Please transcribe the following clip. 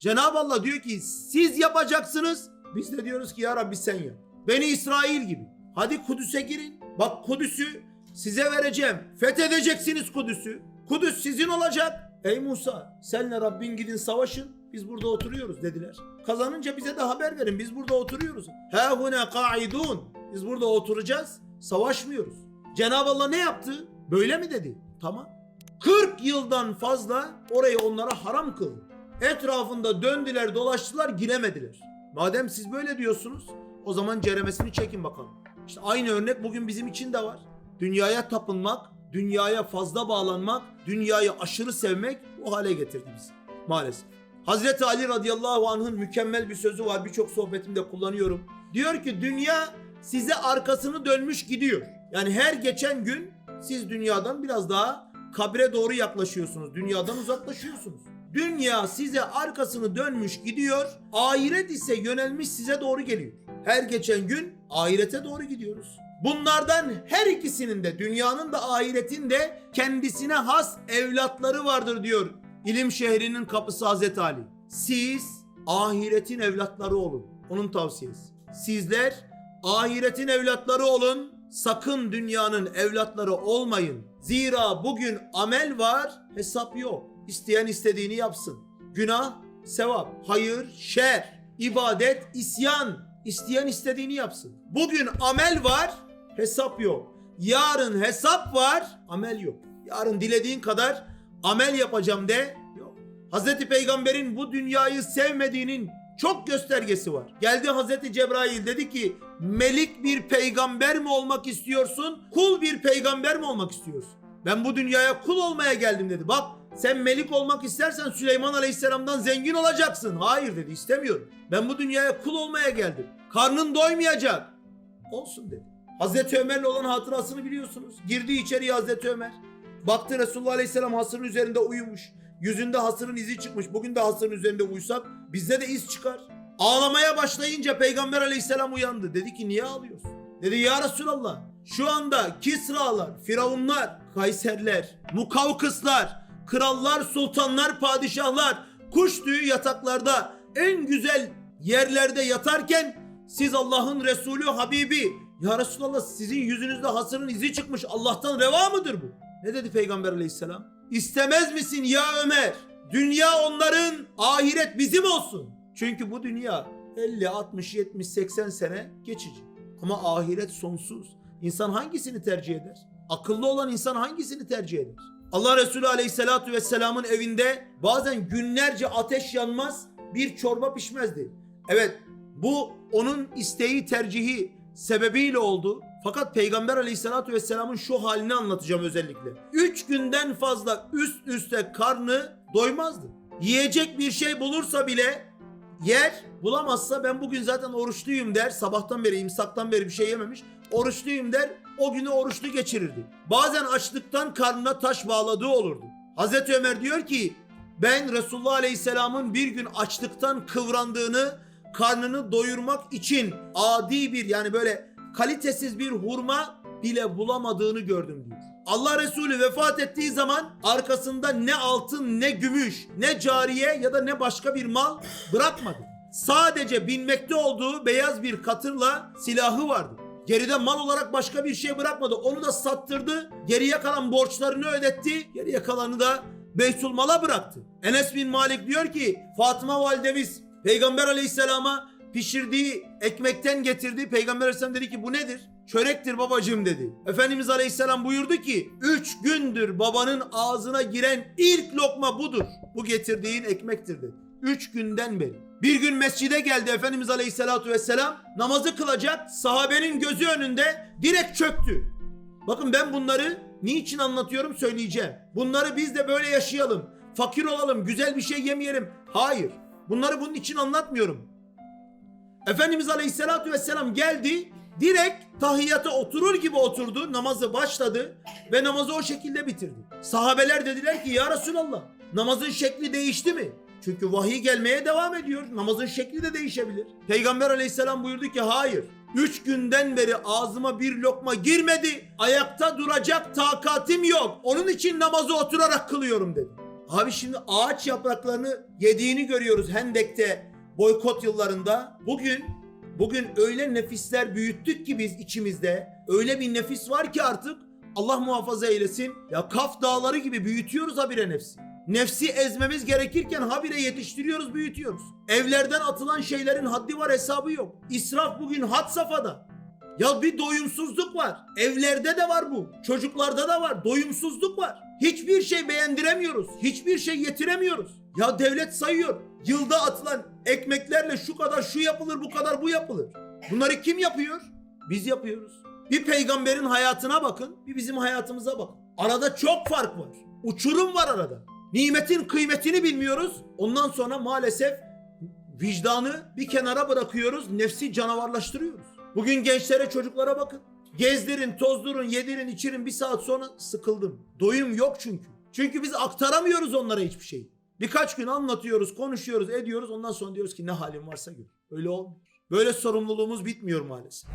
Cenab-ı Allah diyor ki siz yapacaksınız. Biz de diyoruz ki ya Rabbi sen yap. Beni İsrail gibi. Hadi Kudüs'e girin. Bak Kudüs'ü size vereceğim. Fethedeceksiniz Kudüs'ü. Kudüs sizin olacak. Ey Musa senle Rabbin gidin savaşın. Biz burada oturuyoruz dediler. Kazanınca bize de haber verin. Biz burada oturuyoruz. Ha hune kaidun. Biz burada oturacağız. Savaşmıyoruz. Cenab-ı Allah ne yaptı? Böyle mi dedi? Tamam. 40 yıldan fazla orayı onlara haram kıldı. Etrafında döndüler dolaştılar giremediler. Madem siz böyle diyorsunuz o zaman ceremesini çekin bakalım. İşte aynı örnek bugün bizim için de var. Dünyaya tapınmak, dünyaya fazla bağlanmak, dünyayı aşırı sevmek bu hale getirdi bizi maalesef. Hazreti Ali radıyallahu anh'ın mükemmel bir sözü var birçok sohbetimde kullanıyorum. Diyor ki dünya size arkasını dönmüş gidiyor. Yani her geçen gün siz dünyadan biraz daha kabre doğru yaklaşıyorsunuz. Dünyadan uzaklaşıyorsunuz. Dünya size arkasını dönmüş gidiyor. Ahiret ise yönelmiş size doğru geliyor. Her geçen gün ahirete doğru gidiyoruz. Bunlardan her ikisinin de dünyanın da ahiretin de kendisine has evlatları vardır diyor İlim şehrinin kapısı Hazreti Ali. Siz ahiretin evlatları olun. Onun tavsiyesi. Sizler ahiretin evlatları olun. Sakın dünyanın evlatları olmayın. Zira bugün amel var, hesap yok. İsteyen istediğini yapsın. Günah, sevap, hayır, şer, ibadet, isyan. İsteyen istediğini yapsın. Bugün amel var, hesap yok. Yarın hesap var, amel yok. Yarın dilediğin kadar amel yapacağım de yok. Hazreti Peygamber'in bu dünyayı sevmediğinin çok göstergesi var. Geldi Hazreti Cebrail dedi ki melik bir peygamber mi olmak istiyorsun? Kul bir peygamber mi olmak istiyorsun? Ben bu dünyaya kul olmaya geldim dedi. Bak sen melik olmak istersen Süleyman Aleyhisselam'dan zengin olacaksın. Hayır dedi istemiyorum. Ben bu dünyaya kul olmaya geldim. Karnın doymayacak. Olsun dedi. Hazreti Ömer'le olan hatırasını biliyorsunuz. Girdi içeriye Hazreti Ömer. Baktı Resulullah Aleyhisselam hasırın üzerinde uyumuş. Yüzünde hasırın izi çıkmış. Bugün de hasırın üzerinde uysak bizde de iz çıkar. Ağlamaya başlayınca Peygamber Aleyhisselam uyandı. Dedi ki niye ağlıyorsun? Dedi ya Resulallah şu anda Kisralar, Firavunlar, Kayserler, Mukavkıslar, krallar, sultanlar, padişahlar kuş tüyü yataklarda en güzel yerlerde yatarken siz Allah'ın Resulü Habibi ya Resulallah sizin yüzünüzde hasırın izi çıkmış Allah'tan reva mıdır bu? Ne dedi Peygamber aleyhisselam? İstemez misin ya Ömer? Dünya onların, ahiret bizim olsun. Çünkü bu dünya 50, 60, 70, 80 sene geçici. Ama ahiret sonsuz. İnsan hangisini tercih eder? Akıllı olan insan hangisini tercih eder? Allah Resulü Aleyhisselatü Vesselam'ın evinde bazen günlerce ateş yanmaz, bir çorba pişmezdi. Evet, bu onun isteği, tercihi sebebiyle oldu. Fakat Peygamber Aleyhisselatü Vesselam'ın şu halini anlatacağım özellikle. Üç günden fazla üst üste karnı doymazdı. Yiyecek bir şey bulursa bile yer bulamazsa ben bugün zaten oruçluyum der. Sabahtan beri imsaktan beri bir şey yememiş. Oruçluyum der. O günü oruçlu geçirirdi. Bazen açlıktan karnına taş bağladığı olurdu. Hazreti Ömer diyor ki ben Resulullah Aleyhisselam'ın bir gün açlıktan kıvrandığını karnını doyurmak için adi bir yani böyle kalitesiz bir hurma bile bulamadığını gördüm diyor. Allah Resulü vefat ettiği zaman arkasında ne altın ne gümüş ne cariye ya da ne başka bir mal bırakmadı. Sadece binmekte olduğu beyaz bir katırla silahı vardı. Geride mal olarak başka bir şey bırakmadı. Onu da sattırdı. Geriye kalan borçlarını ödetti. Geriye kalanı da Beytülmal'a bıraktı. Enes bin Malik diyor ki Fatıma validemiz Peygamber aleyhisselama pişirdiği ekmekten getirdi. Peygamber aleyhisselam dedi ki bu nedir? Çörektir babacığım dedi. Efendimiz aleyhisselam buyurdu ki üç gündür babanın ağzına giren ilk lokma budur. Bu getirdiğin ekmektir dedi. Üç günden beri. Bir gün mescide geldi Efendimiz Aleyhisselatü Vesselam. Namazı kılacak sahabenin gözü önünde direkt çöktü. Bakın ben bunları niçin anlatıyorum söyleyeceğim. Bunları biz de böyle yaşayalım. Fakir olalım, güzel bir şey yemeyelim. Hayır. Bunları bunun için anlatmıyorum. Efendimiz Aleyhisselatü Vesselam geldi. Direkt tahiyyata oturur gibi oturdu. Namazı başladı ve namazı o şekilde bitirdi. Sahabeler dediler ki ya Resulallah namazın şekli değişti mi? Çünkü vahiy gelmeye devam ediyor. Namazın şekli de değişebilir. Peygamber aleyhisselam buyurdu ki hayır. Üç günden beri ağzıma bir lokma girmedi. Ayakta duracak takatim yok. Onun için namazı oturarak kılıyorum dedi. Abi şimdi ağaç yapraklarını yediğini görüyoruz Hendek'te boykot yıllarında. Bugün bugün öyle nefisler büyüttük ki biz içimizde. Öyle bir nefis var ki artık Allah muhafaza eylesin. Ya Kaf dağları gibi büyütüyoruz habire nefsi. Nefsi ezmemiz gerekirken habire yetiştiriyoruz, büyütüyoruz. Evlerden atılan şeylerin haddi var, hesabı yok. İsraf bugün had safhada. Ya bir doyumsuzluk var. Evlerde de var bu. Çocuklarda da var. Doyumsuzluk var. Hiçbir şey beğendiremiyoruz. Hiçbir şey yetiremiyoruz. Ya devlet sayıyor. Yılda atılan ekmeklerle şu kadar şu yapılır, bu kadar bu yapılır. Bunları kim yapıyor? Biz yapıyoruz. Bir peygamberin hayatına bakın, bir bizim hayatımıza bakın. Arada çok fark var. Uçurum var arada. Nimetin kıymetini bilmiyoruz. Ondan sonra maalesef vicdanı bir kenara bırakıyoruz. Nefsi canavarlaştırıyoruz. Bugün gençlere çocuklara bakın. Gezdirin, tozdurun, yedirin, içirin bir saat sonra sıkıldım. Doyum yok çünkü. Çünkü biz aktaramıyoruz onlara hiçbir şey. Birkaç gün anlatıyoruz, konuşuyoruz, ediyoruz. Ondan sonra diyoruz ki ne halin varsa gör. Öyle olmuyor. Böyle sorumluluğumuz bitmiyor maalesef.